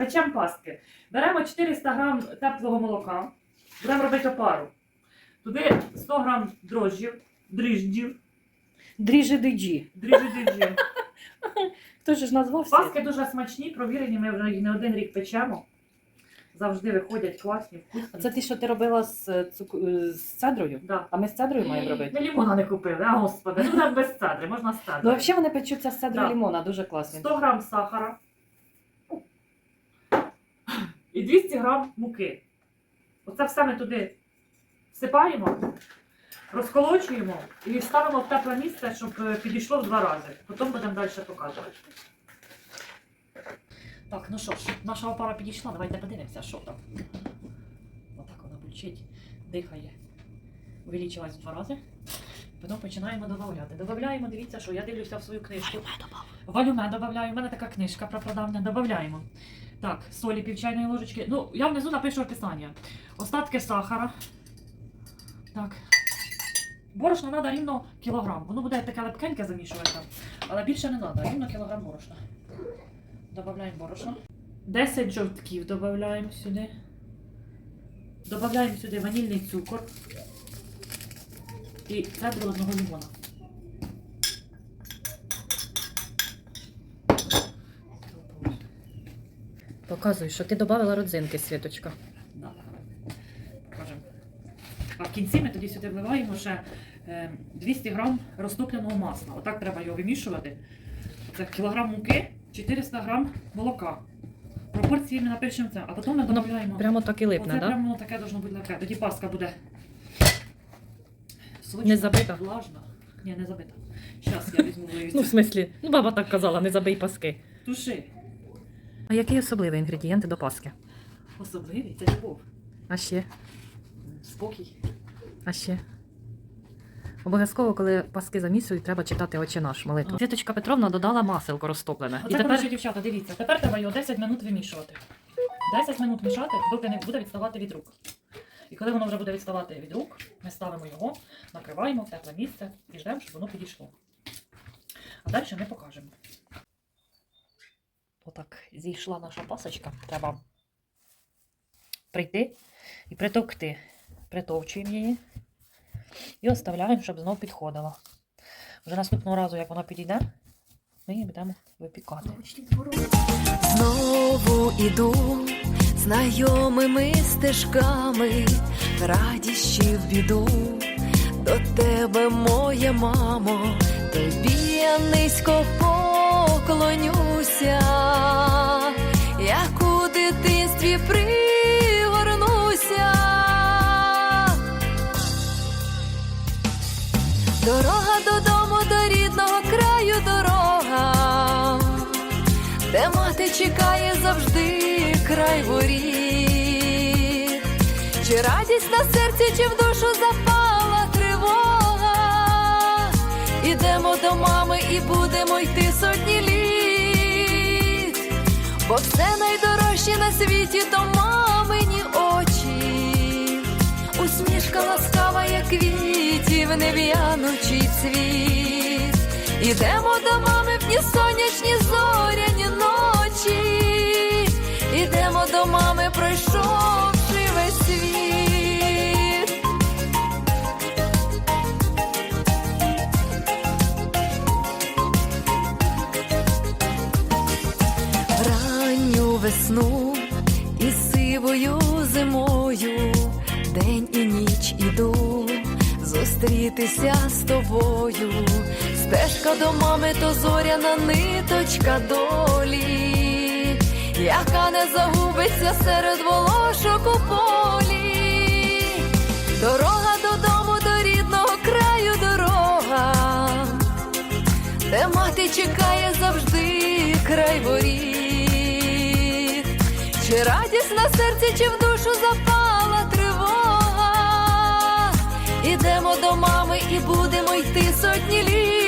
Печем пастки. Беремо 400 грам теплого молока, будемо робити опару. Туди 100 грам дрожжів, дріжджів, Дріжи диджі. дріжджі дріжджів. Хто ж назвався? Паски дуже смачні, провірені, ми вже їх не один рік печемо. Завжди виходять класні, вкусні. Це ті, що ти робила з, цук... з цедрою? Да. А ми з цедрою маємо робити. Ми лімона не купили, а господи, ну там без цедри, можна з Ну, взагалі вони печуться з цедрою Да. лімона, дуже класні. 100 грам сахара і 200 грам муки. Оце все ми туди всипаємо, розколочуємо і ставимо в тепле місце, щоб е, підійшло в два рази. Потім будемо далі показувати. Так, ну що ж, наша опара підійшла, давайте подивимося, що там. Отак вона бульчить, дихає. Увеличилась в два рази. Потім починаємо додавати. Додаємо, дивіться, що я дивлюся в свою книжку. Валюме додаю. У мене така книжка про продавня. Додаємо. Так, солі пів чайної ложечки. Ну, я внизу напишу описання. Остатки сахара. Так. Борошна треба рівно кілограм. Воно буде таке лепкеньке замішувати. Але більше не треба, рівно кілограм борошна. Додаємо борошно. 10 жовтків додаємо сюди. Додаємо сюди ванільний цукор. І цедру одного лимона. Показуй, що ти додавала родзинки, Світочка. Да. Покажемо. А в кінці ми тоді сюди вливаємо ще е, 200 грам розтопленого масла. Отак треба його вимішувати. Це кілограм муки, 400 грам молока. Пропорції ми напишемо це, а потім ми додаємо. Прямо так і липне, Оце так? Да? прямо таке должно бути легке. Тоді паска буде. Сочна, Не забита? Влажна. Ні, не забита. Зараз я візьму Ну, в смислі, ну баба так казала, не забий паски. Туши. А які особливі інгредієнти до паски? Особливий, це любов. А ще? Спокій. А ще? Обов'язково, коли паски замісують, треба читати «Отче наш» молитву. Світочка Петровна додала маселко розтоплене. Оце, І тепер коротше, дівчата, дивіться, тепер треба його 10 минут вимішувати. 10 минут мішати, доки не буде відставати від рук. І коли воно вже буде відставати від рук, ми ставимо його, накриваємо в тепле місце і ждемо, щоб воно підійшло. А далі ми покажемо. Отак зійшла наша пасочка. Треба прийти і притовкти. Притовчуємо її і оставляємо, щоб знов підходила. Вже наступного разу, як вона підійде, ми її будемо випікати. Знову іду знайомими стежками, в радість чи в біду. До тебе, моя мамо, тобі я низько поклонюся, як у дитинстві пригорнуся. Дорога додому, до рідного краю дорога де мати чекає завжди край воріт, чи радість на серці, чи в душу запала тривога, ідемо до мами і будемо йти сотні літ, бо все найдорожче на світі то мамині очі, усмішка ласкава, як квітів, нев'янучий цвіт. Ідемо до мами в дні весну і сивою зимою, день і ніч іду зустрітися з тобою. Стежка до мами, то зоряна ниточка долі, яка не загубиться серед волошок у полі. Дорога додому, до рідного краю дорога, де мати чекає завжди край воріт. Серці, в душу запала тривога. Ідемо до мами і будемо йти сотні літ.